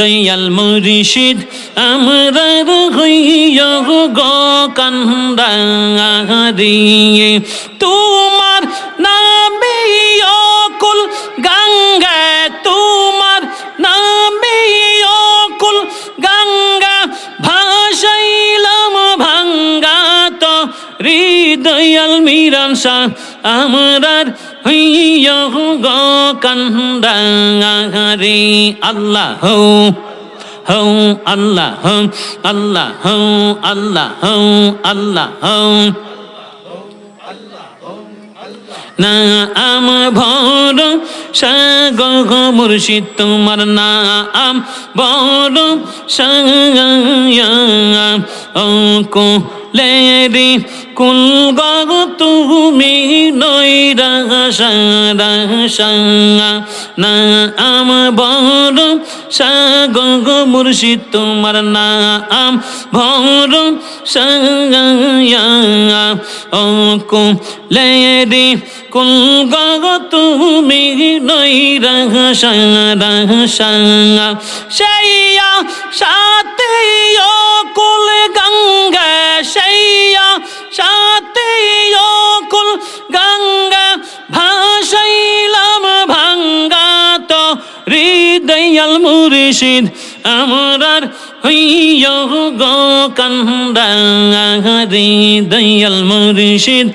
দয়াল মুর্শিদ আমরার হইয়া গো কান্দারিয়ে। তোমার নামে অকুল গঙ্গা, তোমার নামে অকুল গঙ্গা, ভাসাইলাম ভাঙ্গা তো হৃদয়াল মিরান শাহ। আমরার হইয়া গো কান্দারি আল্লাহ হো হো আল্লাহ হো আল্লাহ হো আল্লাহ হো আল্লাহ হো না আম ভর, সাগ মুর্শিদ, তোমার নাম বড় অঙ্কো লেরি কুল গগ তুমি নৈরা সারা না আম বড় সাগ মুর্শিদ তোমার নাম ভর সাঙ্গা অঙ্কো লেরি কুল গগ তুমি নৈরা সারা সেইয়া কুল গঙ্গা শৈয়া সাথে কুল গঙ্গা ভাসাইলাম ভাঙ্গা তো হৃদয়াল মুর্শিদ আমরার হইয়া গো কান্দা হৃদয়াল মুর্শিদ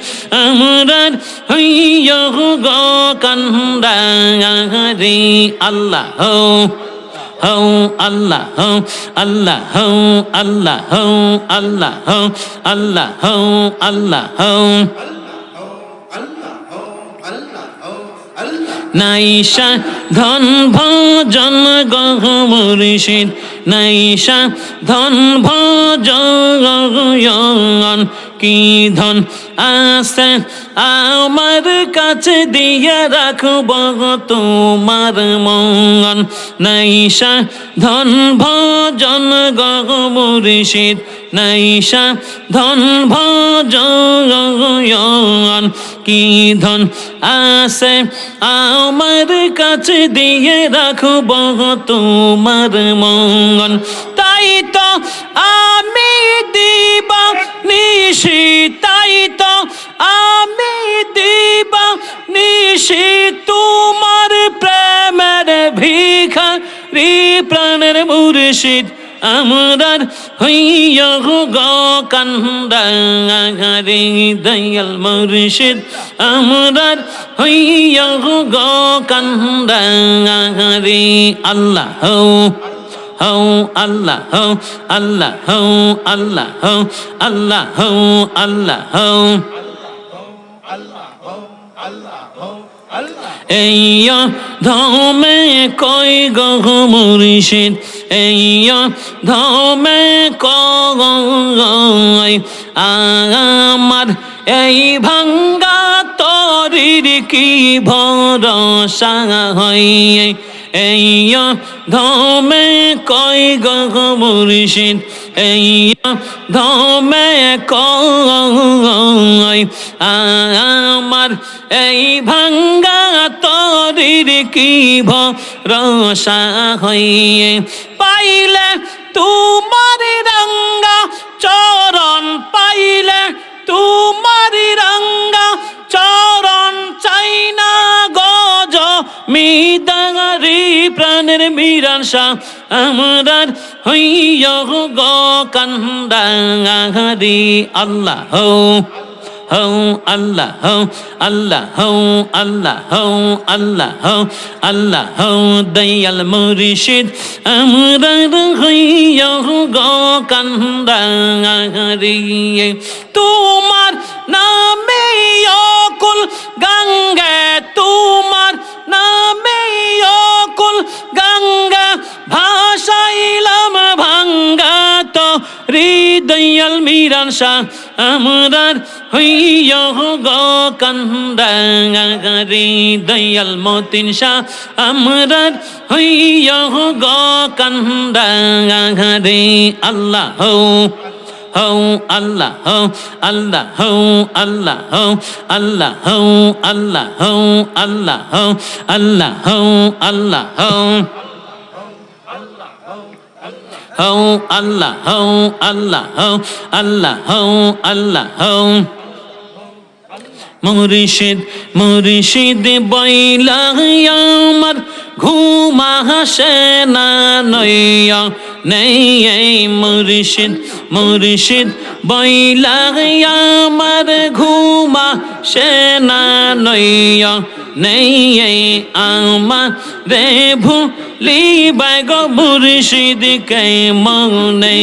আমরার হইয়া গো কান্দা রে আল্লাহ। হো আল্লাহ হো আল্লাহ হো আল্লাহ হো আল্লাহ হো আল্লাহ হো আল্লাহ হো নাইশা ধন ভজন গহ নাইশা ধন ভজন কি ধন আছে? আমার কাছে দিয়ে রাখব তোমার মঙ্গন নাইশা ধন ভজন গহ মুর্শিদ। নাইশা ধন ভজন কি ধন আছে? আমার কাছে দিয়ে রাখব তোমার মঙ্গন তাই তো আমি দিবা নিশি, তাই তো আমি দিবা নিশি। তোমার প্রেমের ভিখা রি প্রাণের মুর্শিদ আমরার হইয়া গো কান্দারে দয়াল মুর্শিদ আমরার হইয়া গো কান্দারে আল্লাহ। হো আল্লাহ হো আল্লাহ হো আল্লাহ হো আল্লাহ হো আল্লাহ হো এইয়া ধমে কই গহ মুর্শিদ? এইয়া ধমে এই তরির কি ভরসা হয়? এইয়া ধমে কই গহ মুর্শিদ? ধমে কই আমার এই ভাঙ্গা তরির কি ভরসা হইয়ে? পাইলে তোমার রঙ্গা চরণ, পাইলে তোমার রঙ্গা চরণ চাইনা গজ মিদারি প্রাণের মিরান শাহ আমরার হইয়া গ কান্দারি আল্লাহ হো হো আল্লাহ হো আল্লাহ হো আল্লাহ হো আল্লাহ হো আল্লাহ হো দয়াল হইয়া তোমার নামে তোমার হৃদয়াল মিরান শাহ, আমরার হইয়া গো কান্দারি দয়াল মতিন শাহ, আমরার হইয়া গো কান্দারি আল্লাহ হো হো আল্লাহ হো আল্লাহ হো আল্লাহ হো আল্লাহ হো আল্লাহ হো আল্লাহ হো আল্লাহ হো আল্লাহ হো হৌ আল্লাহ হৌ আল্লাহ হৌ আল্লাহ হৌ আল্লাহ হৌ মুর্শিদ মুর্শিদ বইলা আমার ঘুমা হাসে না নইয়া। নেই এই মুর্শিদ মুর্শিদ বইলা আমার ঘুমা সে না নইয়া। নেই এই আমার রে ভুলি বাইগ মুর্শিদ কে মনে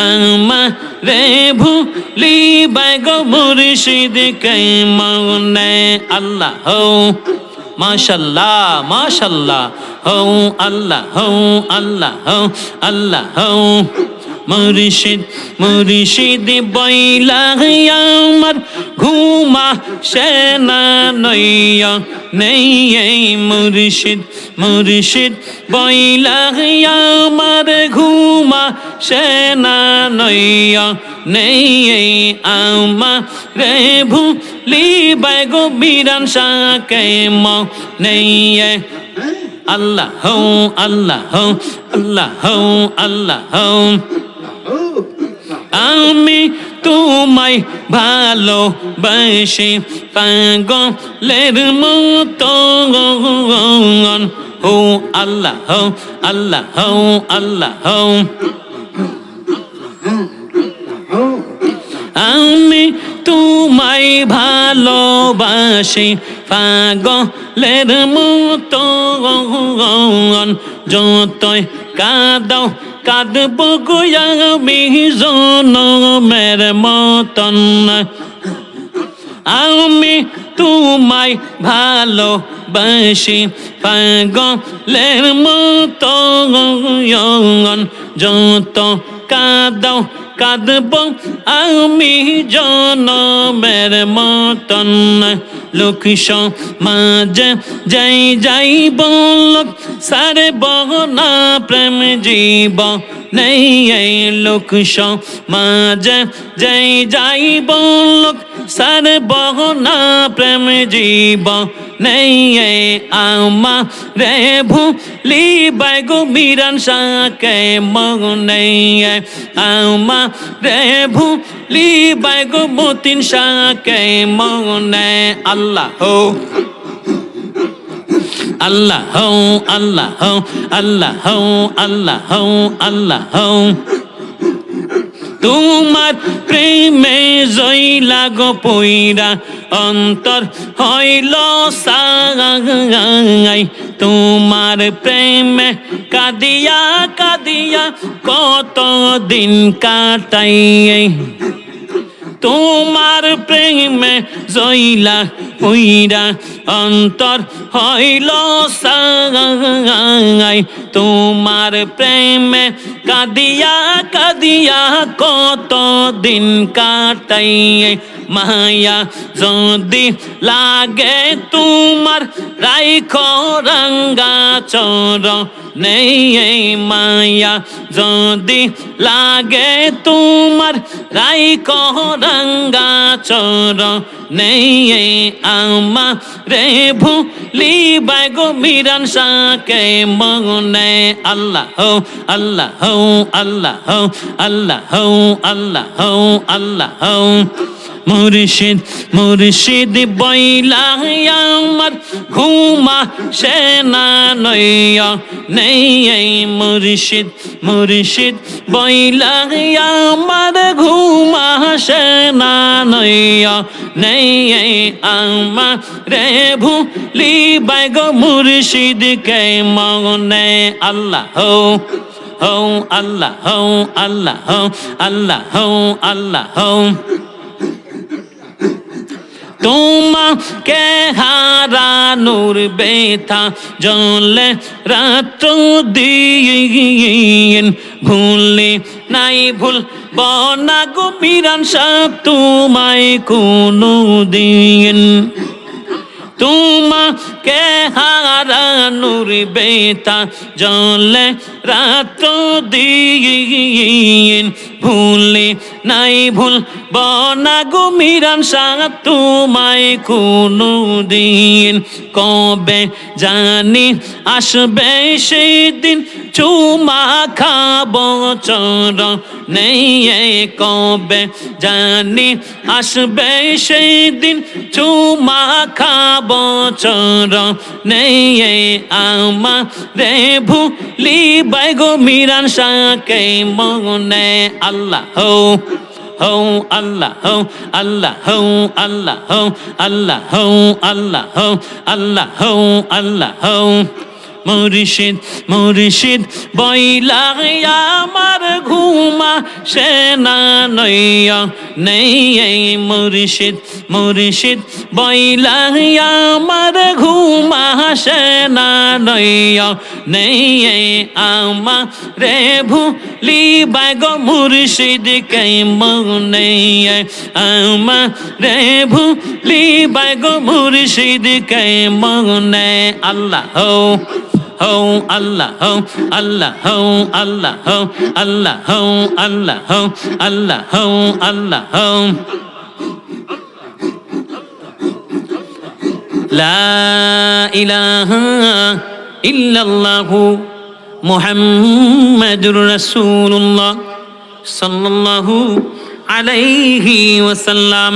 আমার রে ভুলি বাইগ মুর্শিদ কে মনে আল্লাহ হো মাশাল্লাহ মাশাল্লাহ হো আল্লাহ হো আল্লাহ হো আল্লাহ হো মুর্শিদ মুর্শিদ বইলা আমার ঘুমা সেনা নইয়া নেই এই মুর্শিদ মুর্শিদ বইলা আমার ঘুমা সেনা নইয়া নেই এই আমা রে ভুলি বাইগো বিরান সাকে ম নেই আল্লাহ হৌ আল্লাহ হৌ আল্লাহ হৌ আল্লাহ। হৌ আমি তোমায় ভালোবাসি পাগলের মতো। হো আল্লাহ হো আল্লাহ হো আল্লাহ। হো আমি তোমায় ভালোবাসি পাগলের মতো যতই কাদাও কাঁদব আমি জনমের মতন। আমি তোমায় ভালোবাসি পাগলের মতো যত কাদাও, কাঁদব আমি জনমের মতন। লোক মাঝে যাই যাই বলক সারে বহনা প্রেম জীব নেই এই লোক মাঝে যাই যাই বলক সারে বহনা প্রেম জীব নেই আমা রে ভুলি বাইগো মিরান সাকে মনে আমা রে ভুলি বাইগো মতিন সাকে মনে আল্লাহ আল্লাহ আল্লাহ আল্লাহ আল্লাহ আল্লাহ তোমার প্রেমে জইলা গো পইরা অন্তর হইল সাই তোমার প্রেমে কাদিয়া কাদিয়া কত দিন কাটাই তোমার প্রেমে জইলা পইরা অন্তর হইল সাই তোমার প্রেমে কাদিয়া কাদিয়া কত দিন কাটাই মায়া, যদি লাগে তোমার রাইখ রঙ্গা চর নেই মায়া, যদি লাগে তোমার রাইখ রঙ্গা চর নেই আমা রে ভুলি বাইগো মিরান সাকে মনে। আল্লাহ হো আল্লাহ হো আল্লাহ হো আল্লাহ হো আল্লাহ হো আল্লাহ। হো মুর্শিদ মুর্শিদ বইলা ঘুমা সেনা নইয়া নেই মুর্শিদ মুর্শিদ বইলা, আমার ঘুমা সেনা নইয়া নেই আমা রে ভুলি বাইগ মুর্শিদ কে মনে আল্লাহ হো আল্লাহ হো আল্লাহ হো আল্লাহ হো আল্লাহ হো তোমাকে হারানোর বেথা জলে রাত্র দিয়ে ভুললে নাই ভুল বনা গো মিরান সাপ তোমায় কোনো দিন তোমাকে হারানোর বেতা জলে রাত দিন। ভুলে নাই ভুল বনা গুমিরান সাত তোমায় কোনো দিন। কবে জানি আসবে সেই দিন চুমা খাব, চর নেই কবে জানি আসবে সেই দিন চুমা খাব, চর নেই আমা রে ভুলি বাইগো মিরান সাকে মনে। আল্লাহ হো হো, আল্লাহ হো আল্লাহ হো আল্লাহ হো আল্লাহ হো আল্লাহ হো আল্লাহ হো আল্লাহ হো। মুর্শিদ মুর্শিদ বইলা আমার ঘুমা সেনা নইয়া নেই এই মুর্শিদ মুর্শিদ বইলা আমার ঘুমা সেনা নইয়া নেই এই আমা রে ভুলি বাগ মুর্শিদ কে মনে আমা রে ভুলি বাগ মুর্শিদ কে মনে আল্লাহ। হো হো আল্লাহ হো আল্লাহ হো আল্লাহ হো আল্লাহ হো আল্লাহ হো আল্লাহ হো আল্লাহ হো লা ইলাহা ইল্লাল্লাহু মুহাম্মাদুর রাসূলুল্লাহ সাল্লাল্লাহু আলাইহি ওয়াসাল্লাম